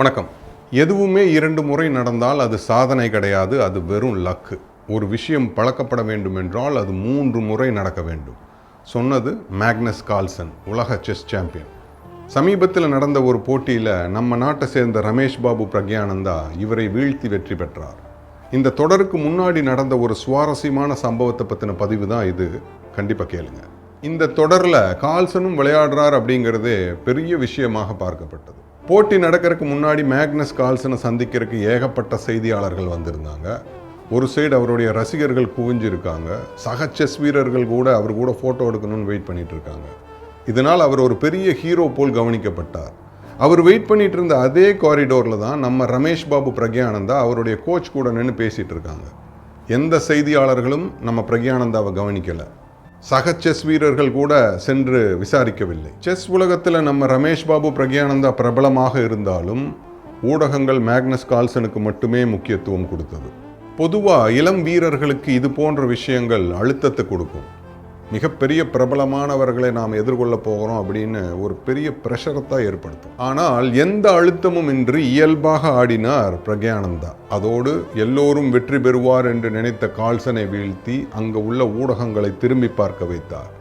வணக்கம். எதுவுமே இரண்டு முறை நடந்தால் அது சாதனை கிடையாது அது வெறும் லக்கு. ஒரு விஷயம் பழக்கப்பட வேண்டும் என்றால் அது மூன்று முறை நடக்க வேண்டும். சொன்னது மேக்னஸ் கால்சன் உலக செஸ் சாம்பியன். சமீபத்தில் நடந்த ஒரு போட்டியில் நம்ம நாட்டை சேர்ந்த ரமேஷ் பாபு பிரக்யானந்தா இவரை வீழ்த்தி வெற்றி பெற்றார். இந்த தொடருக்கு முன்னாடி நடந்த ஒரு சுவாரஸ்யமான சம்பவத்தை பற்றின பதிவு தான் இது. கண்டிப்பாக கேளுங்க. இந்த தொடரில் கால்சனும் விளையாடுறார் அப்படிங்கிறதே பெரிய விஷயமாக பார்க்கப்பட்டது. போட்டி நடக்கிறதுக்கு முன்னாடி மேக்னஸ் கால்சனை சந்திக்கிறதுக்கு ஏகப்பட்ட செய்தியாளர்கள் வந்திருந்தாங்க. ஒரு சைடு அவருடைய ரசிகர்கள் குவிஞ்சிருக்காங்க சக செஸ் வீரர்கள் கூட அவர் கூட ஃபோட்டோ எடுக்கணும்னு வெயிட் பண்ணிட்டு இருக்காங்க இதனால் அவர் ஒரு பெரிய ஹீரோ போல் கவனிக்கப்பட்டார். அவர் வெயிட் பண்ணிட்டு இருந்த அதே காரிடோரில் தான் நம்ம ரமேஷ் பாபு பிரக்யானந்தா அவருடைய கோச் கூட நின்று பேசிகிட்டு இருக்காங்க எந்த செய்தியாளர்களும் நம்ம பிரக்யானந்தாவை கவனிக்கலை. சக செஸ் வீரர்கள் கூட சென்று விசாரிக்கவில்லை. செஸ் உலகத்தில் நம்ம ரமேஷ் பாபு பிரக்யானந்தா பிரபலமாக இருந்தாலும் ஊடகங்கள் மேக்னஸ் கால்சனுக்கு மட்டுமே முக்கியத்துவம் கொடுத்தது. பொதுவாக இளம் வீரர்களுக்கு இது போன்ற விஷயங்கள் அழுத்தத்தை கொடுக்கும். மிகப்பெரிய பிரபலமானவர்களை நாம் எதிர்கொள்ள போகிறோம் அப்படின்னு ஒரு பெரிய ப்ரெஷரை தான் ஏற்படுத்தும். ஆனால் எந்த அழுத்தமும் இன்றி இயல்பாக ஆடினார் பிரக்யானந்தா. அதோடு எல்லோரும் வெற்றி பெறுவார் என்று நினைத்த கால்சனை வீழ்த்தி அங்கு உள்ள ஊடகங்களை திரும்பி பார்க்க வைத்தார்.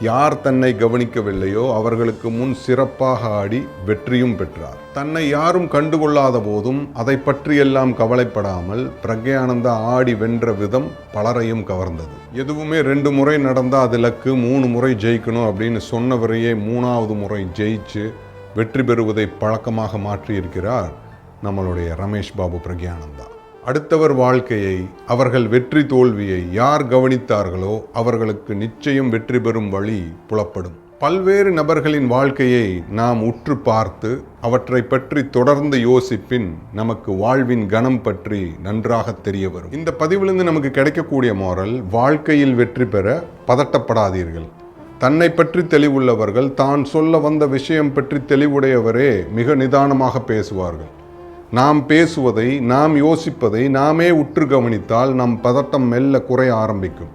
யார் தன்னை கவனிக்கவில்லையோ அவர்களுக்கு முன் சிறப்பாக ஆடி வெற்றியும் பெற்றார். தன்னை யாரும் கண்டுகொள்ளாத போதும் அதை பற்றியெல்லாம் கவலைப்படாமல் பிரக்யானந்தா ஆடி வென்ற விதம் பலரையும் கவர்ந்தது. எதுவுமே ரெண்டு முறை நடந்தால் அது லக்கு மூணு முறை ஜெயிக்கணும் அப்படின்னு சொன்னவரையே மூணாவது முறை ஜெயிச்சு வெற்றி பெறுவதை பழக்கமாக மாற்றியிருக்கிறார் நம்மளுடைய ரமேஷ் பாபு பிரக்யானந்தா. அடுத்தவர் வாழ்க்கையை அவர்கள் வெற்றி தோல்வியை யார் கவனித்தார்களோ அவர்களுக்கு நிச்சயம் வெற்றி பெறும் வழி புலப்படும். பல்வேறு நபர்களின் வாழ்க்கையை நாம் உற்று பார்த்து அவற்றை பற்றி தொடர்ந்து யோசிப்பின் நமக்கு வாழ்வின் கணம் பற்றி நன்றாக தெரிய வரும். இந்த பதிவிலிருந்து நமக்கு கிடைக்கக்கூடிய மாறல் வாழ்க்கையில் வெற்றி பெற பதட்டப்படாதீர்கள். தன்னை பற்றி தெளிவுள்ளவர்கள் தான் சொல்ல வந்த விஷயம் பற்றி தெளிவுடையவரே மிக நிதானமாக பேசுவார்கள். நாம் பேசுவதை நாம் யோசிப்பதை நாமே உற்று கவனித்தால் நம் பதட்டம் மெல்ல குறைய ஆரம்பிக்கும்.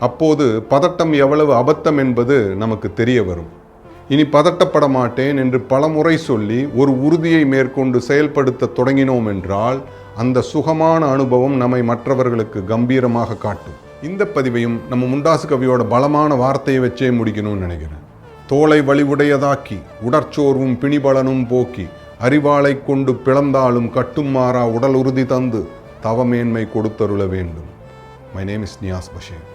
அப்போது பதட்டம் எவ்வளவு அபத்தம் என்பது நமக்கு தெரிய வரும். இனி பதட்டப்பட மாட்டேன் என்று பலமுறை சொல்லி ஒரு உறுதியை மேற்கொண்டு செயல்படுத்த தொடங்கினோம் என்றால் அந்த சுகமான அனுபவம் நம்மை மற்றவர்களுக்கு கம்பீரமாக காட்டும். இந்த பதிவையும் நம்ம முண்டாசு கவியோட பலமான வார்த்தையை வச்சே முடிக்கணும்னு நினைக்கிறேன். தோலை வலிவுடையதாக்கி உடற்சோர்வும் பிணிபலனும் போக்கி அறிவாளை கொண்டு பிளந்தாலும் கட்டும் மாறா உடல் உறுதி தந்து தவமேன்மை கொடுத்தருள வேண்டும். My name is Niyas Basheer